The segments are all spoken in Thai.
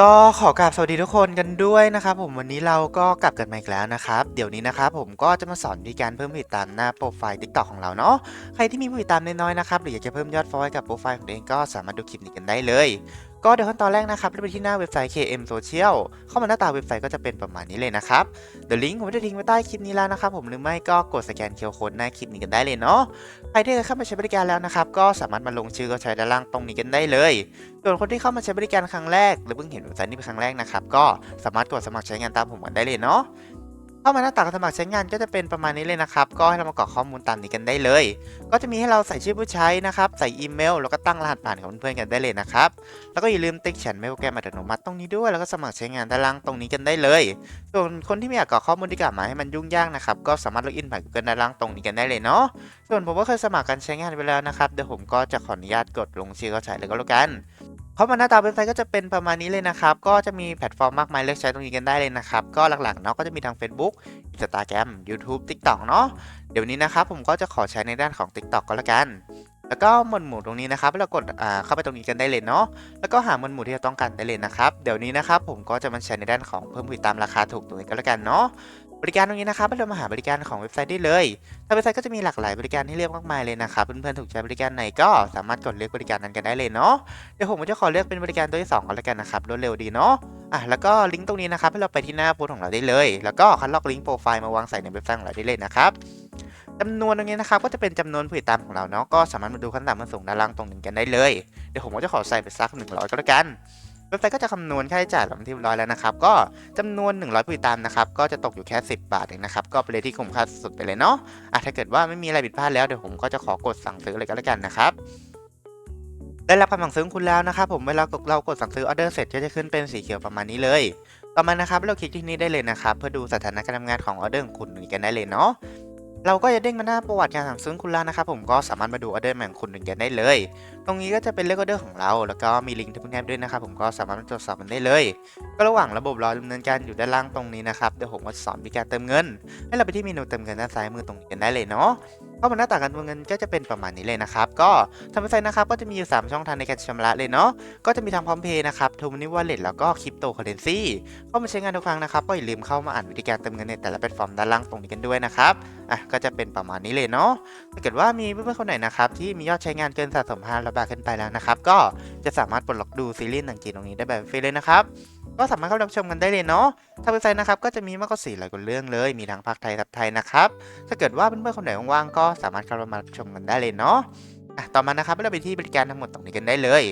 ก็ขอกราบสวัสดีทุกคนกันด้วยนะครับผมวันนี้เราก็กลับกันมาอีกแล้วนะครับ เดี๋ยวนี้นะครับผมก็จะมาสอนวิธีการเพิ่มผู้ติดตามหน้าโปรไฟล์ TikTok ของเราเนาะใครที่มีผู้ติดตามน้อยๆนะครับหรืออยากจะเพิ่มยอดฟอลให้กับโปรไฟล์ของตัวเองก็สามารถดูคลิปนี้กันได้เลย ก็เดี๋ยวขั้นตอนแรกนะครับไปที่หน้าเว็บไซต์ KM Social เข้ามาหน้าตาเว็บไซต์ก็จะเป็นประมาณนี้เลยนะครับ เดี๋ยวลิงก์ผมจะทิ้งไว้ใต้คลิปนี้แล้วนะครับผมหรือไม่ก็กดสแกนเคอร์โค้ดหน้าคลิปนี้กันได้เลยเนาะ ใครที่เคยเข้ามาใช้บริการแล้วนะครับก็สามารถมาลงชื่อก็ใช้ด้านล่างตรงนี้กันได้เลย ส่วนคนที่เข้ามาใช้บริการครั้งแรก หรือเพิ่งเห็นเว็บไซต์นี้เป็นครั้งแรกนะครับก็สามารถกดสมัครใช้งานตามผมกันได้เลยเนาะ เข้ามาหน้าต่างสมัครใช้งานก็จะเป็นประมาณนี้เลยนะครับ ก็ให้เรามากรอกข้อมูลตามนี้กันได้เลย ก็จะมีให้เราใส่ชื่อผู้ใช้นะครับ ใส่อีเมล แล้วก็ตั้งรหัสผ่านของเพื่อนๆกันได้เลยนะครับ แล้วก็อย่าลืมติ๊กฉันไม่โปรแกรมอัตโนมัติตรงนี้ด้วย แล้วก็สมัครใช้งานด้านล่างตรงนี้กันได้เลย ส่วนคนที่ไม่อยากกรอกข้อมูลที่กล่าวมาให้มันยุ่งยากนะครับ ก็สามารถล็อกอินผ่าน Google ด้านล่างตรงนี้กันได้เลยเนาะ ส่วนผมก็เคยสมัครการใช้งานไปแล้วนะครับ เดี๋ยวผมก็จะขออนุญาตกดลงชื่อเข้าใช้เลยก็แล้วกัน เพราะมันหน้าตาเว็บไซต์ก็จะเป็นประมาณนี้เลยนะครับ ก็จะมีแพลตฟอร์มมากมายเลือกใช้ตรงนี้กันได้เลยนะครับ ก็หลักๆเนาะก็จะมีทาง Facebook Instagram YouTube TikTok เนาะเดี๋ยวนี้นะครับผมก็จะขอใช้ในด้านของ TikTok ก็แล้วกัน แล้วก็หมวดหมู่ตรงนี้นะครับเรากดเข้าไปตรงนี้กันได้เลยเนาะแล้วก็หาหมวดหมู่ที่เราต้องการได้เลยนะครับ เดี๋ยวนี้นะครับผมก็จะมาใช้ในด้านของเพิ่มผู้ติดตามราคาถูกตรงนี้ก็แล้วกันเนาะ บริการตรงนี้นะครับเรามาหาบริการของเว็บไซต์ได้เลยทางเว็บไซต์ก็จะมีหลากหลายบริการให้เลือกมากมายเลยนะครับ เพื่อนๆถูกใจบริการไหนก็สามารถกดเลือกบริการนั้นกันได้เลยเนาะ เดี๋ยวผมก็จะขอเลือกเป็นบริการตัวที่2ก่อนแล้วกันนะครับ รวดเร็วดีเนาะ อะ แล้วก็ลิงก์ตรงนี้นะครับให้เราไปที่หน้าโพสของเราได้เลย แล้วก็คัดลอกลิงก์โปรไฟล์มาวางใส่ในเว็บไซต์ของเราได้เลยนะครับจำนวนตรงนี้นะครับก็จะเป็นจำนวนผู้ติดตามของเราเนาะ ก็สามารถมาดูขั้นต่ำขั้นสูงด้านล่างตรงนี้กันได้เลย เดี๋ยวผมก็จะขอใส่ไปสัก100ก็แล้วกัน เว็บไซต์ก็จะคำนวณค่าใช้จ่ายแบบที่เรียบร้อยแล้วนะครับ ก็จำนวน 100ผู้ติดตามนะครับ ก็จะตกอยู่แค่ 10 บาทเองนะครับ ก็เป็นเลยที่คุ้มค่าสุดไปเลยเนาะอะถ้าเกิดว่าไม่มีอะไรผิดพลาดแล้วเดี๋ยวผมก็จะขอกดสั่งซื้อเลยก็แล้วกันนะครับได้รับคำสั่งซื้อคุณแล้วนะครับผมเวลาเรากดสั่งซื้อออเดอร์เสร็จก็จะขึ้นเป็นสีเขียวประมาณนี้เลย ต่อมานะครับเราคลิกที่นี่ได้เลยนะครับ เพื่อดูสถานะการทำงานของออเดอร์ของคุณกันได้เลยเนาะ เราก็จะเด้งมาหน้าประวัติการสั่งซื้อคุณแล้วนะครับผมก็สามารถมาดูออเดอร์ใหม่ของคุณกันได้เลย ตรงนี้ก็จะเป็นเลขออเดอร์ของเรา แล้วก็มีลิงก์ที่เพิ่งแนบด้วยนะครับผมก็สามารถมาตรวจสอบมันได้เลย ก็ระหว่างระบบรอดำเนินการอยู่ด้านล่างตรงนี้นะครับเดี๋ยวผมก็จะสอนวิธีการเติมเงิน ให้เราไปที่เมนูเติมเงินด้านซ้ายมือตรงนี้กันได้เลยเนาะ เข้ามาหน้าต่างการเติมเงินก็จะเป็นประมาณนี้เลยนะครับ ก็ทางเว็บไซต์นะครับก็จะมีอยู่ 3 ช่องทางในการชำระเลยเนาะก็จะมีทางพร้อมเพย์นะครับทูมันนี่วอลเล็ตแล้วก็คริปโตเคอเรนซีเข้ามาใช้งานทุกครั้งนะครับก็อย่าลืมเข้ามาอ่านวิธีการเติมเงินในแต่ละแพลตฟอร์มด้านล่างตรงนี้กันด้วยนะครับอะก็จะเป็นประมาณนี้เลยเนาะถ้าเกิดว่ามีเพื่อนๆคนไหนนะครับที่มียอดใช้งานเกินสะสม500บาทขึ้นไปแล้วนะครับก็จะสามารถปลดล็อกดูซีรีส์หนังจีนตรงนี้ได้แบบฟรีเลยนะครับ ก็สามารถเข้ารับชมกันได้เลยเนาะทางเว็บไซต์นะครับก็จะมีมากกว่า400กว่าเรื่องเลย มีทั้งภาคไทยทับไทยนะครับถ้าเกิดว่าเพื่อนๆคนไหนว่างๆก็สามารถเข้ามาชมกันได้เลยเนาะอะต่อมานะครับเราไปที่บริการทั้งหมดตรงนี้กันได้เลย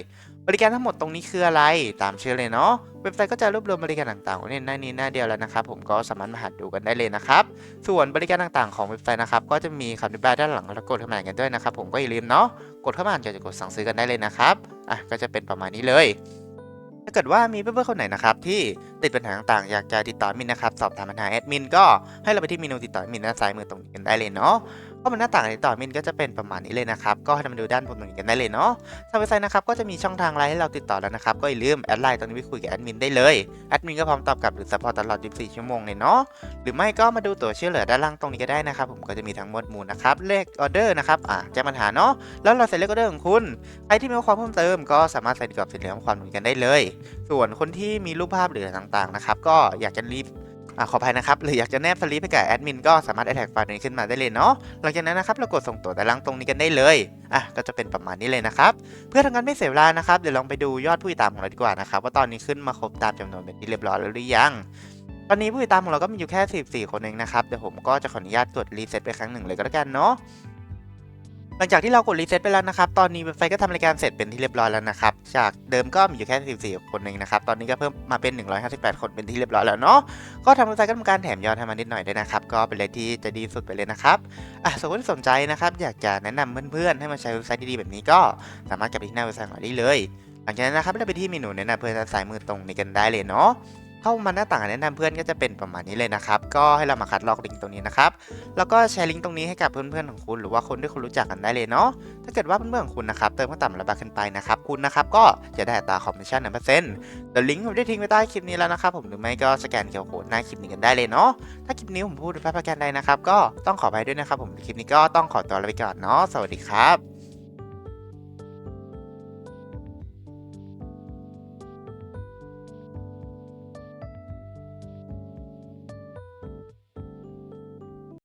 บริการทั้งหมดตรงนี้คืออะไรตามชื่อเลยเนาะเว็บไซต์ก็จะรวบรวมบริการต่างๆไว้ในหน้านี้หน้าเดียวแล้วนะครับ ผมก็สามารถมาหัดดูกันได้เลยนะครับ ส่วนบริการต่างๆของเว็บไซต์นะครับก็จะมีคำอธิบายด้านหลังแล้วกดเข้ามาอ่านกันด้วยนะครับ ผมก็อย่าลืมเนาะกดเข้ามาอ่านจะกดสั่งซื้อกันได้เลยนะครับอะก็จะเป็นประมาณนี้เลย ถ้าเกิดว่ามีเพื่อนๆคนไหนนะครับที่ติดปัญหาต่างๆอยากจะติดต่อมินนะครับสอบถามปัญหาแอดมินก็ให้เราไปที่เมนูติดต่อมินด้านซ้ายมือตรงนี้กันได้เลยเนาะ ก็มันหน้าต่างติดต่อมินก็จะเป็นประมาณนี้เลยนะครับ ก็ให้เรามาดูด้านบนตรงนี้กันได้เลยเนาะทางเว็บไซต์นะครับก็จะมีช่องทางไลน์ให้เราติดต่อแล้วนะครับ ก็อย่าลืมแอดไลน์ตรงนี้ไปคุยกับแอดมินได้เลย แอดมินก็พร้อมตอบกลับหรือซัพพอร์ตตลอด 24 ชั่วโมงเลยเนาะ หรือไม่ก็มาดูตัวช่วยเหลือด้านล่างตรงนี้ก็ได้นะครับผมก็จะมีทั้งหมดหมู่นะครับ เลขออเดอร์นะครับ อ่าแจ้งปัญหาเนาะ แล้วเราใส่เลขออเดอร์ของคุณ ใครที่มีข้อความเพิ่มเติม ก็สามารถใส่กรอบสีเหลืองความเหมือนกันได้เลย ส่วนคนที่มีรูปภาพหรือต่างๆนะครับก็อยากจะรีบ อ่าขออภัยนะครับ หรืออยากจะแนบสลิปให้กับแอดมินก็สามารถแอดแท็กไฟล์นี้ขึ้นมาได้เลยเนาะ หลังจากนั้นนะครับเรากดส่งตัวแต่ลังตรงนี้กันได้เลย อะก็จะเป็นประมาณนี้เลยนะครับ เพื่อทำงานไม่เสียเวลานะครับ เดี๋ยวลองไปดูยอดผู้ติดตามของเราดีกว่านะครับว่าตอนนี้ขึ้นมาครบตามจำนวนเป็นที่เรียบร้อยแล้วหรือยังตอนนี้ผู้ติดตามของเราก็มีอยู่แค่ 44 คนเองนะครับ เดี๋ยวผมก็จะขออนุญาตกดรีเซ็ตไปครั้งหนึ่งเลยก็แล้วกันเนาะ หลังจากที่เรากดรีเซ็ตไปแล้วนะครับ ตอนนี้เว็บไซต์ก็ทำรายการเสร็จเป็นที่เรียบร้อยแล้วนะครับ จากเดิมก็มีอยู่แค่44คนเองนะครับ ตอนนี้ก็เพิ่มมาเป็น 158 คนเป็นที่เรียบร้อยแล้วเนาะ ก็ทางเว็บไซต์ก็ทำการแถมยอดให้มานิดหน่อยด้วยนะครับ ก็เป็นอะไรที่จะดีสุดไปเลยนะครับอะสมมติสนใจนะครับ อยากจะแนะนำเพื่อนๆ ให้มาใช้เว็บไซต์ดีๆแบบนี้ก็สามารถกลับไปที่หน้าเว็บไซต์ของเราได้เลย หลังจากนั้นนะครับเราไปที่เมนูแนะนำเพื่อนด้านซ้ายมือตรงนี้กันได้เลยเนาะ เข้ามาหน้าต่างแนะนำเพื่อนก็จะเป็นประมาณนี้เลยนะครับ ก็ให้เรามาคัดลอกลิงก์ตรงนี้นะครับ แล้วก็แชร์ลิงก์ตรงนี้ให้กับเพื่อนๆของคุณหรือว่าคนที่คุณรู้จักกันได้เลยเนาะ ถ้าเกิดว่าเพื่อนๆของคุณนะครับเติมขั้นต่ำระบาทขึ้นไปนะครับคุณนะครับก็จะได้อัตราคอมมิชชั่นหนึ่งเปอร์เซ็นต์เดี๋ยวลิงก์ผมได้ทิ้งไว้ใต้คลิปนี้แล้วนะครับผมหรือไม่ก็สแกนเคอร์โค้ดหน้าคลิปนี้กันได้เลยเนาะ ถ้าคลิปนี้ผมพูดผิดพลาดประการใดนะครับก็ต้องขออภัยด้วยนะครับผมคลิปนี้ก็ต้องขอตัวลาไปก่อนเนาะสวัสดีครับ